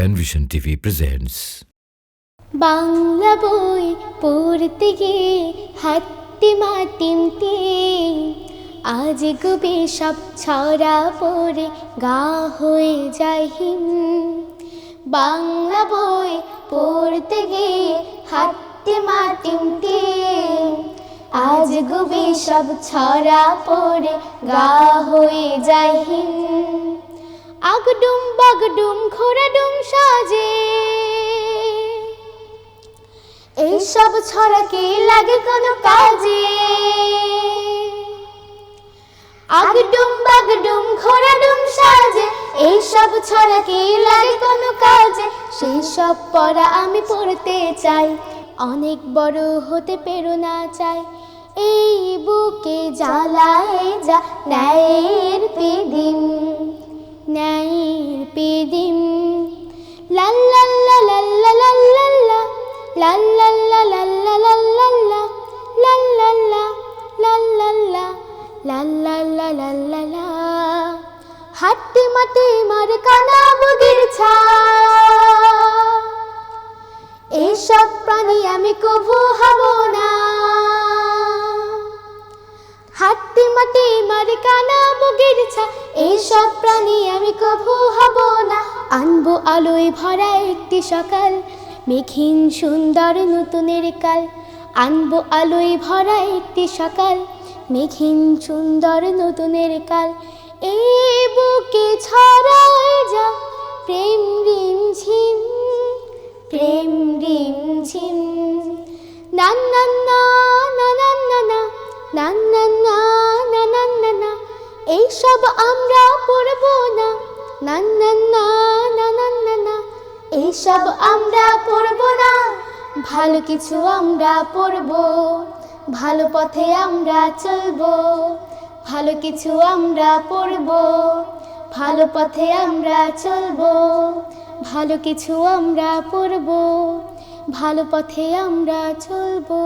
Penvision TV presents Bangla বই পড়তে গিয়ে হাতে মাটিমতে আজ গবে সব ছড়া পড়ে গা হয়ে যায় হিম বাংলা বই পড়তে গিয়ে হাতে মাটিমতে আজ গবে সব ছড়া পড়ে গা হয়ে যায় হিম আগডুম বাগডুম ঘোড়াডুম সাজে। এইসব ছড়া কি লাগে কোনো কাজে? আগডুম, বাগডুম ঘোড়াডুম সাজে। এইসব ছড়া কি লাগে কোনো কাজে? সেই সব পড়া আমি পড়তে চাই। অনেক বড় হতে পেরোনা চাই। এই বুকে জ্বালায় যা, ন্যায়ের হাট্টি মাটি মার কানা বগির ছা এইসব প্রাণী আমি কভু হব না হাট্টি মাটি মারে কানা বগের ছা এইসব প্রাণী আমি কভু হব না আনব আলোয় ভরা একটি সকাল মেঘহীন সুন্দর নতুনের কাল, আনব আলোয় ভরা একটি সকাল। মেঘহীন সুন্দর নতুনের কাল এই বুকে ছড়ায় যা প্রেম রিম ঝিম প্রেম রিম ঝিম নান নান না নানান নানা নান না নানান নানা এইসব আমরা পড়ব না। নান না নানান নানা এইসব আমরা পড়ব না। ভালো কিছু আমরা পড়ব ভালো পথে আমরা চলব। ভালো কিছু আমরা পড়ব ভালো পথে আমরা চলব। ভালো কিছু আমরা পড়ব ভালো পথে আমরা চলবো।